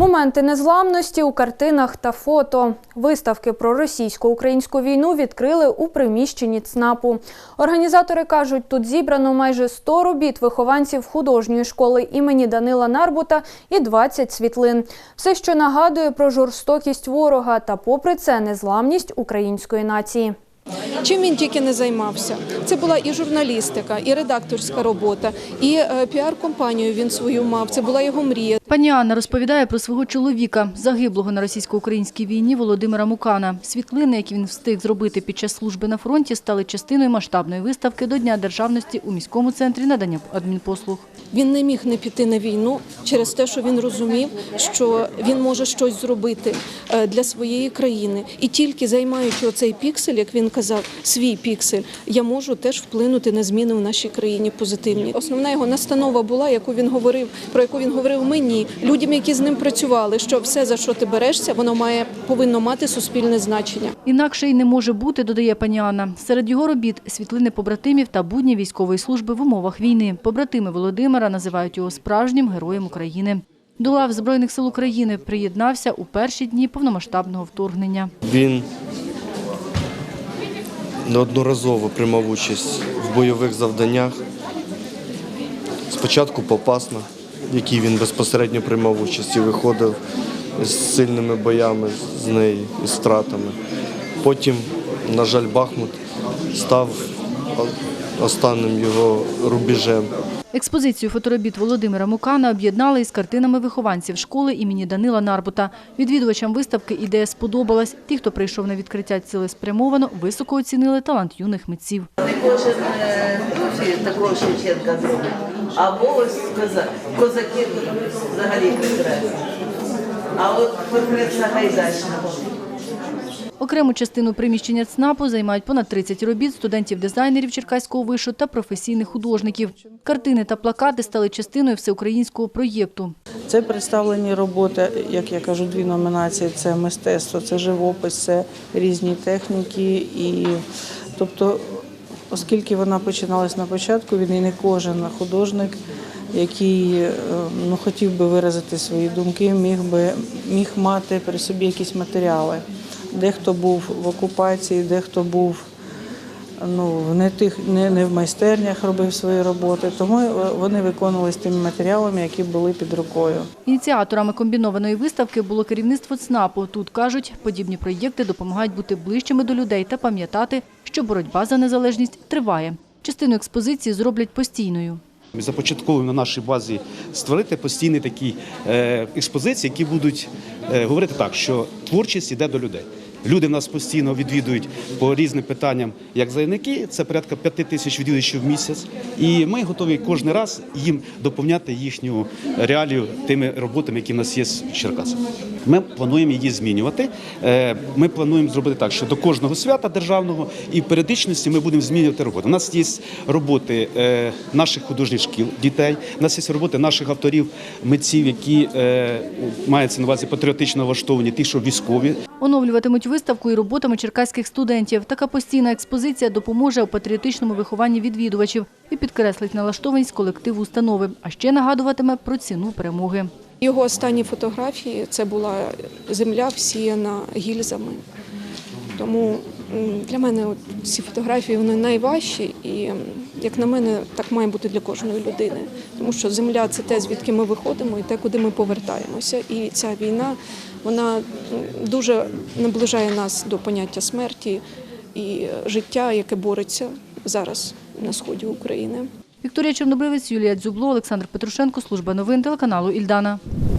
Моменти незламності у картинах та фото. Виставки про російсько-українську війну відкрили у приміщенні ЦНАПу. Організатори кажуть, тут зібрано майже 100 робіт вихованців художньої школи імені Данила Нарбута і 20 світлин. Все, що нагадує про жорстокість ворога та, попри це, незламність української нації. Чим він тільки не займався. Це була і журналістика, і редакторська робота, і е, піар-компанію він свою мав. Це була його мрія. Пані Анна розповідає про свого чоловіка, загиблого на російсько-українській війні Володимира Мукана. Світлини, які він встиг зробити під час служби на фронті, стали частиною масштабної виставки до Дня державності у міському центрі надання адмінпослуг. Він не міг не піти на війну через те, що він розумів, що він може щось зробити е, для своєї країни. І тільки займаючи оцей піксель, як він казав, свій піксель, я можу теж вплинути на зміни в нашій країні позитивні. Основна його настанова була, яку він говорив, про яку він говорив мені, людям, які з ним працювали, що все, за що ти берешся, воно має повинно мати суспільне значення. Інакше й не може бути, додає пані Анна. Серед його робіт – світлини побратимів та будні військової служби в умовах війни. Побратими Володимира називають його справжнім героєм України. До лав Збройних сил України приєднався у перші дні повномасштабного вторгнення. Він неодноразово приймав участь в бойових завданнях. Спочатку Попасна, в якій він безпосередньо приймав участь і виходив з сильними боями з неї і втратами. Потім, на жаль, Бахмут став останнім його рубежем. Експозицію фоторобіт Володимира Мукана об'єднали із картинами вихованців школи імені Данила Нарбута. Відвідувачам виставки ідея сподобалась. Ті, хто прийшов на відкриття цілеспрямовано, високо оцінили талант юних митців. Не кожен друзі такого Шевченка зробить. Коза- козаки тут взагалі прекрасні. А от портрет Сагайдачного. Окрему частину приміщення ЦНАПу займають понад 30 робіт студентів-дизайнерів Черкаського вишу та професійних художників. Картини та плакати стали частиною всеукраїнського проєкту. Це представлені роботи, як я кажу, дві номінації: це мистецтво, це живопис, це різні техніки. І тобто, оскільки вона починалась на початку, він і не кожен художник, який е, ну, хотів би виразити свої думки, міг би міг мати при собі якісь матеріали. Дехто був в окупації, дехто був ну, не, тих, не, не в майстернях робив свої роботи, тому е, вони виконувалися тими матеріалами, які були під рукою. Ініціаторами комбінованої виставки було керівництво ЦНАПу. Тут, кажуть, подібні проєкти допомагають бути ближчими до людей та пам'ятати, що боротьба за незалежність триває. Частину експозиції зроблять постійною. Ми започатковуємо на нашій базі створити постійні такі е, експозиції, які будуть е, говорити так, що творчість йде до людей. Люди нас постійно відвідують по різним питанням, як заявники, це порядка п'яти тисяч відвідувачів в місяць. І ми готові кожен раз їм доповняти їхню реалію тими роботами, які в нас є в Черкасах. Ми плануємо її змінювати. Е, Ми плануємо зробити так, що до кожного свята державного і в періодичності ми будемо змінювати роботу. У нас є роботи е, наших художніх шкіл, дітей. У нас є роботи наших авторів, митців, які е, мається на увазі патріотично влаштовані, ті, що військові. Оновлюватимуть виставку і роботами черкаських студентів. Така постійна експозиція допоможе у патріотичному вихованні відвідувачів і підкреслить налаштованість колективу установи, а ще нагадуватиме про ціну перемоги. Його останні фотографії це була земля всіяна гільзами. Тому для мене ці фотографії вони найважчі, і як на мене, так має бути для кожної людини. Тому що земля це те, звідки ми виходимо, і те, куди ми повертаємося. І ця війна вона дуже наближає нас до поняття смерті і життя, яке бореться зараз на сході України. Вікторія Чорнобривець, Юлія Дзюбло, Олександр Петрушенко, служба новин телеканалу Ільдана.